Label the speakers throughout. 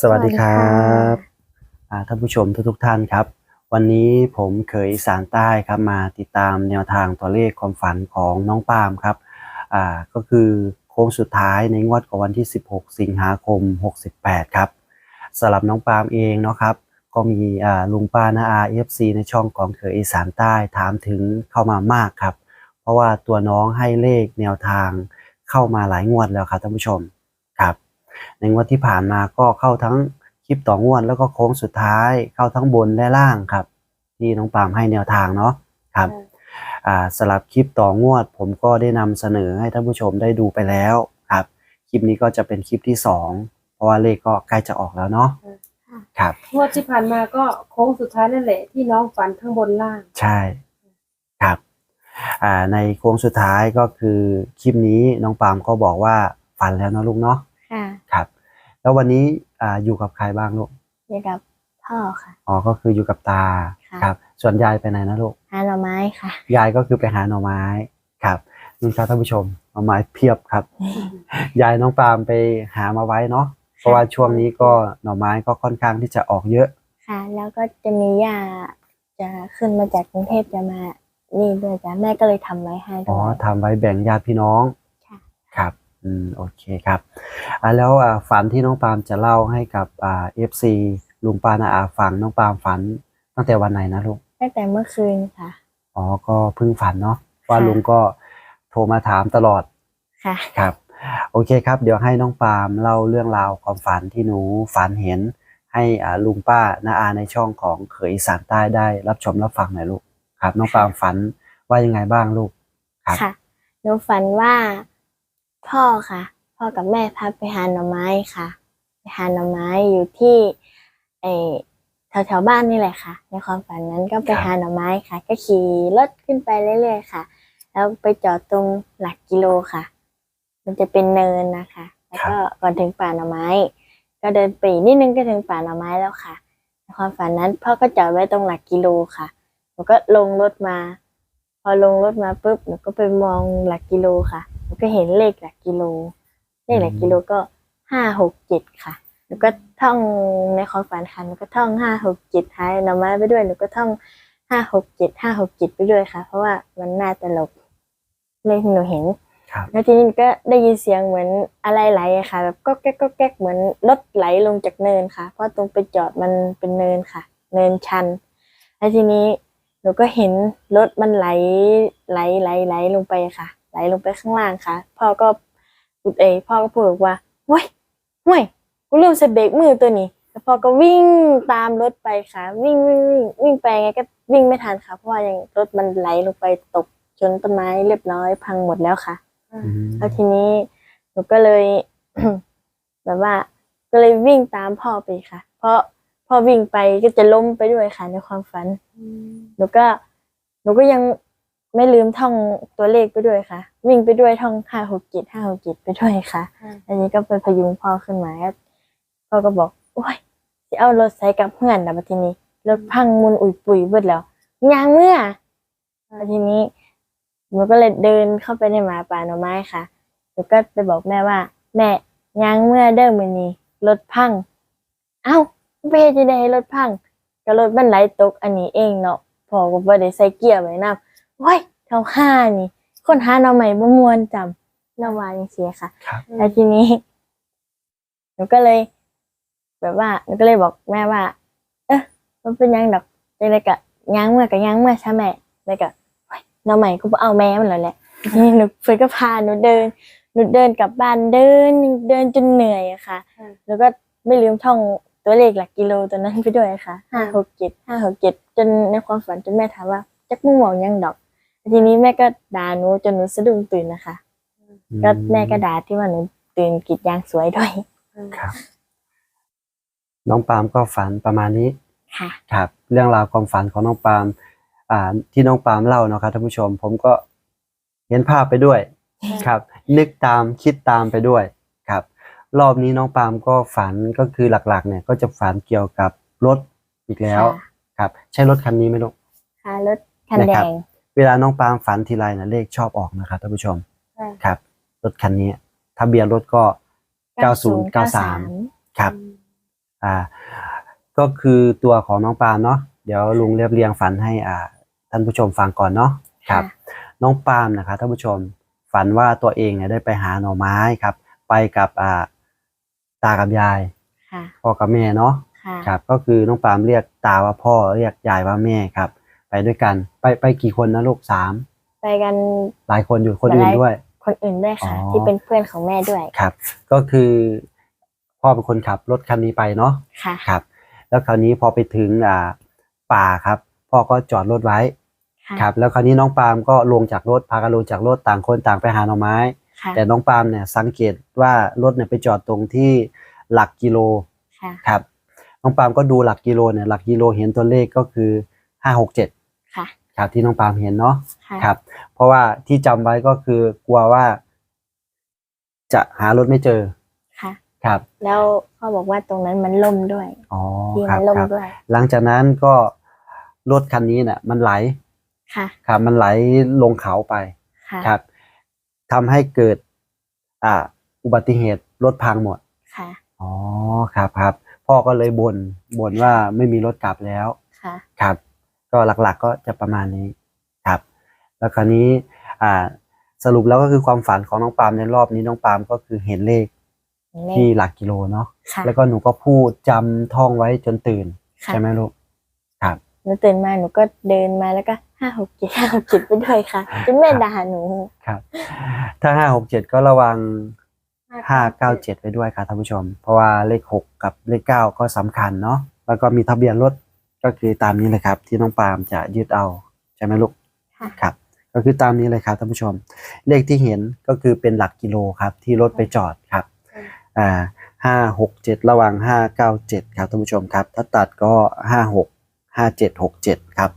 Speaker 1: สวัสดีครั
Speaker 2: สวัสดีค่ะ
Speaker 1: บอ่าท่านผู้ชมทุกๆท่านครับ วันนี้ผมเคยสารใต้ครับมาติดตามแนวทางตัวเลขความฝันของน้องปาล์มครับอ่าก็คือโค้งสุดท้ายในงวดของวันที่ 16 สิงหาคม 68 ครับสำหรับน้องปาล์มเองเนาะครับก็มีอ่าลุงป้านาอาเอฟซีในช่องของเขยอีสานใต้ถามถึงเข้ามามากครับ เพราะว่าตัวน้องให้เลขแนวทางเข้ามาหลายงวดแล้วครับท่านผู้ชมครับ ในงวดที่ผ่านมาก็เข้าทั้งคลิปต่องวดแล้วก็โค้งสุดท้าย เข้าทั้งบนและล่างครับ ที่น้องปาล์มให้แนวทางเนาะครับอ่าสลับคลิปต่องวด ผมก็ได้นำเสนอให้ท่านผู้ชมได้ดูไปแล้วครับคลิปนี้ก็จะเป็นคลิปที่สองเพราะว่าเลขก็ใกล้จะออกแล้วเนาะครับ
Speaker 2: งวดที่ผ่านมาก็โค้งสุดท้ายนั่นแหละที่น้องฝันทั้งบนล่าง
Speaker 1: ใช่ครับอ่าในโค้งสุดท้ายก็คือคลิปนี้น้องปาล์มก็บอกว่าฝันแล้วเนาะลูกเนาะ
Speaker 3: ค่ะ
Speaker 1: ครับ แล้ววันนี้อ่าอยู่กับใครบ้างลูก
Speaker 3: อยู่กับพ่อค่ะ
Speaker 1: อ๋อก็คืออยู่กับตา
Speaker 3: ค่ะ
Speaker 1: ครับ ส่วนยายไปไหนนะลูก
Speaker 3: หาหน่อไม้ค่ะ
Speaker 1: ยายก็คือไปหาหน่อไม้ครับนี่ครับท่านผู้ชมหน่อไม้เพียบครับ ยายน้องปาล์มไปหามาไว้เนาะเพราะว่าช่วงนี้ก็หน่อไม้ก็ค่อนข้างที่จะออกเยอะ
Speaker 3: ค่ะ แล้วก็จะมีย่าจะขึ้นมาจากกรุงเทพจะมานี่ด้วยจ้ะแม่ก็เลยทำไว้ให้
Speaker 1: อ๋
Speaker 3: ด้
Speaker 1: อ
Speaker 3: วย
Speaker 1: ทำไว้แบ่งญาติพี่น้อง
Speaker 3: ค่ะ
Speaker 1: ครับ อืมโอเคครับอ่าแล้วอ่าฝันที่น้องปาล์มจะเล่าให้กับอ่าเอฟซีลุงปานาอาฟังน้องปาล์มฝันตั้งแต่วันไหนนะลูก
Speaker 3: ตั้งแต่เมื่อคืนค่ะ
Speaker 1: อ๋อก็เพิ่งฝันเนาะว่า
Speaker 3: ค่ะ
Speaker 1: ลุงก็โทรมาถามตลอด
Speaker 3: ค่ะ
Speaker 1: ครับ โอเคครับ เดี๋ยวให้น้องปาล์มเล่าเรื่องราวความฝันที่หนูฝันเห็น ให้อ่าลุงป้านาอาในช่องของเขยอีสานใต้ได้รับชมรับฟังหน่อยลูกครับ น้องปาล์มฝันว่ายังไงบ้างลูกครับ
Speaker 3: ค่ะหนูฝันว่า พ่อค่ะ พ่อกับแม่พาไปหาหน่อไม้ค่ะ ไปหาหน่อไม้อยู่ที่ไอแถวแถวๆบ้านนี่แหละค่ะ ในความฝันนั้นก็ไปหาหน่อไม้ค่ะ ก็ขี่รถขึ้นไปเรื่อยๆค่ะ แล้วไปจอดตรงหลักกิโลค่ะ มันจะเป็นเนินนะคะ แล้วก็ก่อนถึงป่าหน่อไม้ ก็เดินไปอีกนิดนึงก็ถึงป่าหน่อไม้แล้วค่ะ ในความฝันนั้นพ่อก็จอดไว้ตรงหลักกิโลค่ะหนูก็ลงรถมา พอลงรถมาปุ๊บหนูก็ไปมองหลักกิโลค่ะ หนูก็เห็นเลขหลักกิโล เลขหลักกิโลก็ห้าหกเจ็ดค่ะหนูก็ท่องในความฝันค่ะหนูก็ท่องห้าหกเจ็ดท้ายหน่อไม้ไปด้วยหนูก็ท่องห้าหกเจ็ดห้าหกเจ็ดไปด้วยค่ะ เพราะว่ามันน่าตลกเลขที่หนูเห็น
Speaker 1: ครับ
Speaker 3: แล้วทีนี้ก็ได้ยินเสียงเหมือนอะไรไหลอะค่ะแบบก็แก๊กก็แก๊กเหมือนรถไหลลงจากเนินค่ะ เพราะตรงไปจอดมันเป็นเนินค่ะ เนินชัน แล้วทีนี้หนูก็เห็นรถมันไหลไหลไหลไหลลงไปค่ะ ไหลลงไปข้างล่างค่ะ พ่อก็พูดเอยพ่อก็พูดบอกว่าเว้ยเว้ยกูลืมใส่เบรกมือตัวนี้แล้วพ่อก็วิ่งตามรถไปค่ะ วิ่งวิ่งวิ่งวิ่งไปไงก็วิ่งไม่ทันค่ะ เพราะว่ายังรถมันไหลลงไปตกชนต้นไม้เรียบร้อยพังหมดแล้วค่ะ
Speaker 1: อืม
Speaker 3: แล้วทีนี้หนูก็เลยแบบว่า ก็เลยวิ่งตามพ่อไปค่ะ เพราะพ่อวิ่งไปก็จะล้มไปด้วยค่ะในความฝันหนูก็หนูก็ยัง ไม่ลืมท่องตัวเลขไปด้วยค่ะ วิ่งไปด้วยท่องห้าหกเจ็ดห้าหกเจ็ดไปด้วยค่ะ
Speaker 2: อืม
Speaker 3: อันนี้ก็ไปพยุงพ่อขึ้นมาแล้วพ่อก็บอกโอ้ยจะเอารถใส่กับเพื่อนแต่ทีนี้รถพังมุนอุ่ยปุ๋ยเบิดแล้วยางเมื่อแล้วทีนี้หนูก็เลยเดินเข้าไปในหมาป่าหน่อไม้ค่ะหนูก็ไปบอกแม่ว่า แม่ยางเมื่อเด้อมือนี้รถพัง เอ้าไปเฮ็ดจะได้ให้รถพังก็รถมันไหลตกอันนี้เองเนาะพอก็บ่ได้ใส่เกียร์ไว้นำ โอ้ยเท่าห้านี่ คนหาหน่อใหม่บ่ม่วนจำแล้วว่าจังซี่ค่ะ
Speaker 1: ครับ
Speaker 3: แล้วทีนี้หนูก็เลย แบบว่าหนูก็เลยบอกแม่ว่า เออมันเป็นหยังดอกจังไดก็ย่างเมื่อก็ย่างเมื่อใช่แม่แล้วก็โอ๊ยหน้องใหม่ก็บ่เอาแม่มันแล้วแหละทีนี้หนูเพิ่นก็พาหนูเดินหนูเดินกลับบ้านเดินเดินจนเหนื่อยอะค่ะ
Speaker 2: อืม
Speaker 3: แล้วก็ไม่ลืมท่องตัวเลขหลักกิโลตัวนั้นไปด้วยค่ะห้าหกเจ็ดห้าหกเจ็ดจนในความฝันจนแม่ถามว่าจักมึงบอกยังดอก ทีนี้แม่ก็ด่าหนูจนหนูสะดุ้งตื่นนะคะ ก็แม่ก็ด่าที่ว่าหนูตื่นกรีดยางสวยด้วย
Speaker 1: ครับ น้องปาล์มก็ฝันประมาณนี้
Speaker 3: ค่ะ
Speaker 1: ครับ เรื่องราวความฝันของน้องปาล์มอ่า ที่น้องปาล์มเล่าเนาะครับท่านผู้ชม ผมก็เห็นภาพไปด้วย ครับ นึกตามคิดตามไปด้วยครับ รอบนี้น้องปาล์มก็ฝันก็คือหลักๆ เนี่ยก็จะฝันเกี่ยวกับรถอีกแล้ว
Speaker 3: ค่ะ
Speaker 1: ครับ ใช่รถคันนี้ไหมลูก
Speaker 3: ค่ะรถคันแด
Speaker 1: นะครับ
Speaker 3: ง
Speaker 1: เวลาน้องปาล์มฝันทีไรนะเลขชอบออกนะครับท่านผู้ชม
Speaker 2: ใช่
Speaker 1: ครับ รถคันนี้ทะเบียนรถก็ 9093 ครับ อ่า ก็คือตัวของน้องปาล์มเนาะเดี๋ยวลุงเรียบเรียงฝันให้อ่า ท่านผู้ชมฟังก่อนเนาะครับ น้องปาล์มนะครับท่านผู้ชมฝันว่าตัวเองเนี่ยได้ไปหาหน่อไม้ครับ ไปกับอ่าตากับยาย
Speaker 3: ค่ะ
Speaker 1: พ่อกับแม่เนาะ
Speaker 3: ค่ะ
Speaker 1: ครับ ก็คือน้องปาล์มเรียกตาว่าพ่อเรียกยายว่าแม่ครับ ไปด้วยกัน ไปไปกี่คนนะลูกสาม
Speaker 3: ไปกัน
Speaker 1: หลายคนอยู่คนอื่นด้วย
Speaker 3: คนอื่นด้วยค่ะ
Speaker 1: อ๋อ
Speaker 3: ที่เป็นเพื่อนของแม่ด้วย
Speaker 1: ครับ ก็คือพ่อเป็นคนขับรถคันนี้ไปเนาะ
Speaker 3: ค่ะ
Speaker 1: ครับ แล้วคราวนี้พอไปถึงอ่าป่าครับ พ่อก็จอดรถไว้
Speaker 3: ค่ะ
Speaker 1: ครับ แล้วคราวนี้น้องปาล์มก็ลงจากรถพากันลงจากรถต่างคนต่างไปหาหน่อไม้
Speaker 3: ค่ะ
Speaker 1: แต่น้องปาล์มเนี่ยสังเกตว่ารถเนี่ยไปจอดตรงที่หลักกิโล
Speaker 3: ค่ะ
Speaker 1: ครับน้องปาล์มก็ดูหลักกิโลเนี่ยหลักกิโลเห็นตัวเลขก็คือห้าหกเจ็ด
Speaker 3: ค่ะ
Speaker 1: ครับที่น้องปาล์มเห็นเนาะ
Speaker 3: ค่ะ
Speaker 1: ครับ เพราะว่าที่จำไว้ก็คือกลัวว่า จะหารถไม่เจอ
Speaker 3: ค่ะ
Speaker 1: ครับ
Speaker 3: แล้วพ่อบอกว่าตรงนั้นมันล่มด้วย
Speaker 1: อ๋อ
Speaker 3: ที่
Speaker 1: ครั
Speaker 3: มั
Speaker 1: บ
Speaker 3: นล่ม
Speaker 1: ครับ
Speaker 3: ด้วย
Speaker 1: หลังจากนั้นก็รถคันนี้เนี่ยมันไหล
Speaker 3: ค่ะ
Speaker 1: ครับมันไหลลงเขาไป
Speaker 3: ค่ะ
Speaker 1: ครับทำให้เกิด อ่า อุบัติเหตุรถพังหมด
Speaker 3: ค่ะ
Speaker 1: อ๋อ ครับครับ พ่อก็เลยบน่นบ่นว่าไม่มีรถกลับแล้ว
Speaker 3: ค่ะ
Speaker 1: ครับ ก็หลักๆก็จะประมาณนี้ครับ แล้วคราวนี้อ่าสรุปแล้วก็คือความฝันของน้องปาล์มในรอบนี้น้องปาล์มก็คือเห็นเลข
Speaker 3: เล
Speaker 1: ที่
Speaker 3: ข
Speaker 1: หลักกิโลเนาะ
Speaker 3: ค่ะ
Speaker 1: แล้วก็หนูก็พูดจำท่องไว้จนตื่น
Speaker 3: ค่ะ
Speaker 1: ใช่ไหมลูกครับ
Speaker 3: หนูตื่นมาหนูก็เดินมาแล้วก็ห้าหกเจ็ดห้าหกเจ็ดไปด้วยค่ะจนแม่ด่าหนู
Speaker 1: ครับ ถ้าห้าหกเจ็ดก็ระวังห้าเก้าเจ็ดไปด้วยครับท่านผู้ชม เพราะว่าเลขหกกับเลขเก้าก็สำคัญเนาะแล้วก็มีทะเบียนรถ ก็คือตามนี้เลยครับ ที่น้องปาล์มจะยึดเอาใช่ไหมลูก
Speaker 3: ค่ะ
Speaker 1: ครับ ก็คือตามนี้เลยครับท่านผู้ชม เลขที่เห็นก็คือเป็นหลักกิโลครับ ที่รถไปจอดครับอ่าห้าหกเจ็ดระหว่างห้าเก้าเจ็ดครับท่านผู้ชมครับ ถ้าตัดก็ห้าหกห้าเจ็ดหกเจ็ดครับ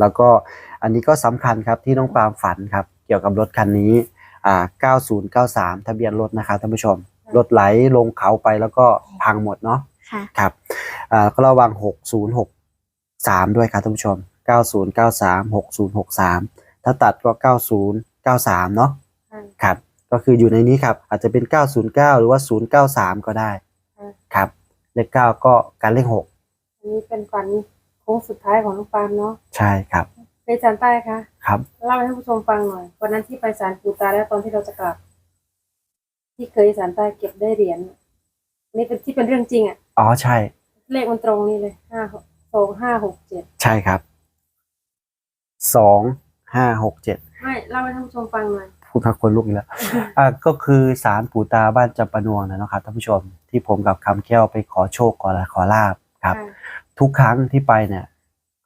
Speaker 1: แล้วก็อันนี้ก็สำคัญครับที่น้องปาล์มฝันครับ เกี่ยวกับรถคันนี้อ่าเก้าศูนย์เก้าสามทะเบียนรถนะครับท่านผู้ชมรถไหลลงเขาไปแล้วก็พังหมดเนาะ
Speaker 3: ค่ะ
Speaker 1: ครับอ่าก็ระวังหก ศูนย์หกสามด้วยครับท่านผู้ชมเก้าศูนย์เก้าสามหกศูนย์หกสามถ้าตัดก็เก้าศูนย์เก้าสามเนาะครับ ก็คืออยู่ในนี้ครับ อาจจะเป็น 909 หรือว่า 093 ก็ได้
Speaker 2: อืม
Speaker 1: ครับ เลข 9 ก็การเลข
Speaker 2: อันนี้เป็นฝันโค้งสุดท้ายของน้องปาล์มเนาะ
Speaker 1: 6ใช่ครับ
Speaker 2: ในจานใต้คะ
Speaker 1: ครับ
Speaker 2: เล่าให้ท่านผู้ชมฟังหน่อยวันนั้นที่ไปศาลปู่ตาแล้วตอนที่เราจะกลับ ที่เคยศาลใต้เก็บได้เหรียญนี่เป็นที่เป็นเรื่องจริงอะ
Speaker 1: อ๋อใช่
Speaker 2: เลขมันตรงนี่เลยห้า สองห้าหกเจ็ด
Speaker 1: ใช่ครับ2 5 6 7
Speaker 2: ไม่เล่าให้ท่านผู้ชมฟังหน่อย
Speaker 1: พูดทักคนลุกอีกแล้วอ่าก็คือสารปู่ตาบ้านจำปะนวงนะเนาะครับท่านผู้ชมที่ผมกับคำแก้วไปขอโชคขอลาขอลาบครับ
Speaker 2: ค่ะ
Speaker 1: ทุกครั้งที่ไปเนี่ย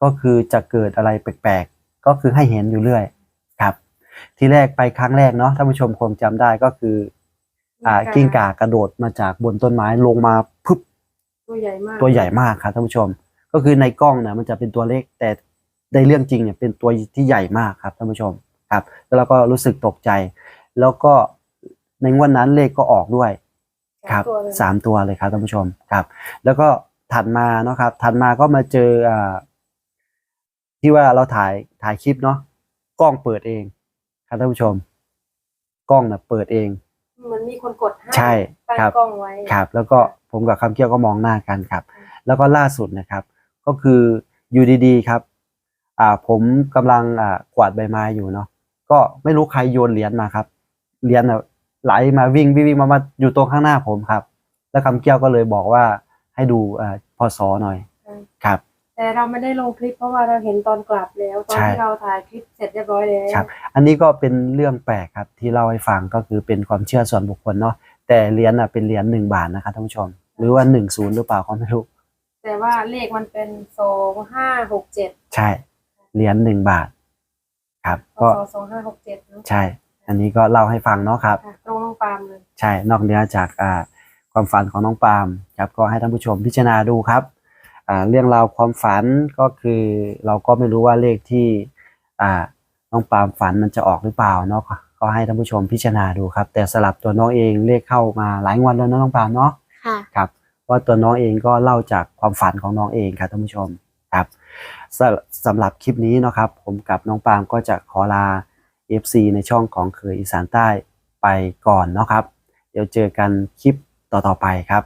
Speaker 1: ก็คือจะเกิดอะไรแปลกๆ ก็คือให้เห็นอยู่เรื่อยครับ ทีแรกไปครั้งแรกเนาะท่านผู้ชมคงจำได้ก็คือ อ่ากิ้งก่ากระโดดมาจากบนต้นไม้ลงมาพึบ
Speaker 2: ตัวใหญ่มาก
Speaker 1: ตัวใหญ่มากครับท่านผู้ชม ก็คือในกล้องเนี่ยมันจะเป็นตัวเล็กแต่ในเรื่องจริงเนี่ยเป็นตัวที่ใหญ่มากครับท่านผู้ชมครับ แล้วเราก็รู้สึกตกใจ แล้วก็ในงวดนั้นเลขก็ออกด้วยครับ
Speaker 2: ตัวเลย
Speaker 1: สามตัวเลยครับท่านผู้ชมครับ แล้วก็ถัดมาเนาะครับ ถัดมาก็มาเจออ่าที่ว่าเราถ่ายถ่ายคลิปเนาะกล้องเปิดเองครับท่านผู้ชม กล้องน่ะเปิดเอง
Speaker 2: เหมันมีคนกดให้
Speaker 1: ใช่
Speaker 2: ตั้ง
Speaker 1: ครับ
Speaker 2: กล้องไว้
Speaker 1: ครับ แล้วก็ผมกับคำเกี้ยวก็มองหน้ากันครับ แล้วก็ล่าสุดนะครับ ก็คืออยู่ดีๆครับ อ่าผมกำลังอ่ากวาดใบไม้อยู่เนาะก็ไม่รู้ใครโยนเหรียญมาครับเหรียญน่ะไหลมาวิ่งวิ่งวิ่งมามาอยู่ตรงข้างหน้าผมครับ แล้วคำเกี้ยวก็เลยบอกว่าให้ดูอ่าพศหน่อยครับ
Speaker 2: แต่เราไม่ได้ลงคลิปเพราะว่าเราเห็นตอนกลับแล้ว ตอน
Speaker 1: ใช่
Speaker 2: ที่เราถ่ายคลิปเสร็จเรียบร้อยแล้ว
Speaker 1: ครับ อันนี้ก็เป็นเรื่องแปลกครับที่เล่าให้ฟังก็คือเป็นความเชื่อส่วนบุคคลเนาะแต่เหรียญอะเป็นเหรียญหนึ่งบาทนะครับท่านผู้ชม หรือว่าหนึ่งศูนย์หรือเปล่าก็ไม่รู้
Speaker 2: แต่ว่าเลขมันเป็นสองห้าหกเจ็ด
Speaker 1: ใช่ เหรียญหนึ่งบาท ครับ
Speaker 2: พ
Speaker 1: ก็
Speaker 2: ศสองห้าหกเจ็ดเนาะ
Speaker 1: ใช่ อันนี้ก็เล่าให้ฟังเนาะครับ
Speaker 2: ค่ะตรงน้องปาล์มเลย
Speaker 1: ใช่ นอกเหนือจากอ่าความฝันของน้องปาล์มครับ ก็ให้ท่านผู้ชมพิจารณาดูครับอ่าเรื่องราวความฝันก็คือเราก็ไม่รู้ว่าเลขที่อ่าน้องปาล์มฝันมันจะออกหรือเปล่าเนาะ ก็ให้ท่านผู้ชมพิจารณาดูครับ แต่สลับตัวน้องเองเลขเข้ามาหลายงวันแล้วนะน้องปาล์มเนาะ
Speaker 3: ค่ะ
Speaker 1: ครับว่าตัวน้องเองก็เล่าจากความฝันของน้องเองครับท่านผู้ชมครับสสำหรับคลิปนี้นะครับ ผมกับน้องปาล์มก็จะขอลา FC ในช่องของเคยอีสานใต้ไปก่อนนะครับ เดี๋ยวเจอกันคลิปต่อๆไปครับ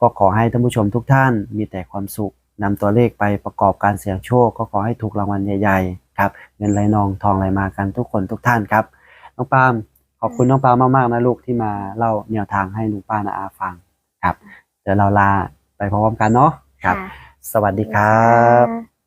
Speaker 1: ก็ขอให้ท่านผู้ชมทุกท่านมีแต่ความสุขนำตัวเลขไปประกอบการเสี่ยงโชค ก็ขอให้ถูกรางวัลใหญ่ๆครับเงินไหลนองทองไหลมากันทุกคนทุกท่านครับ น้องปาล์มขอบคุณน้องปาล์มมากๆนะลูกที่มาเล่าแนวทางให้ลุงป้านาอาฟังครับ ดี๋ยวเราลาไปพร้อมๆกันเนาะครับ
Speaker 3: ค่ะ
Speaker 1: สวัสดีครับ
Speaker 3: ค่ะ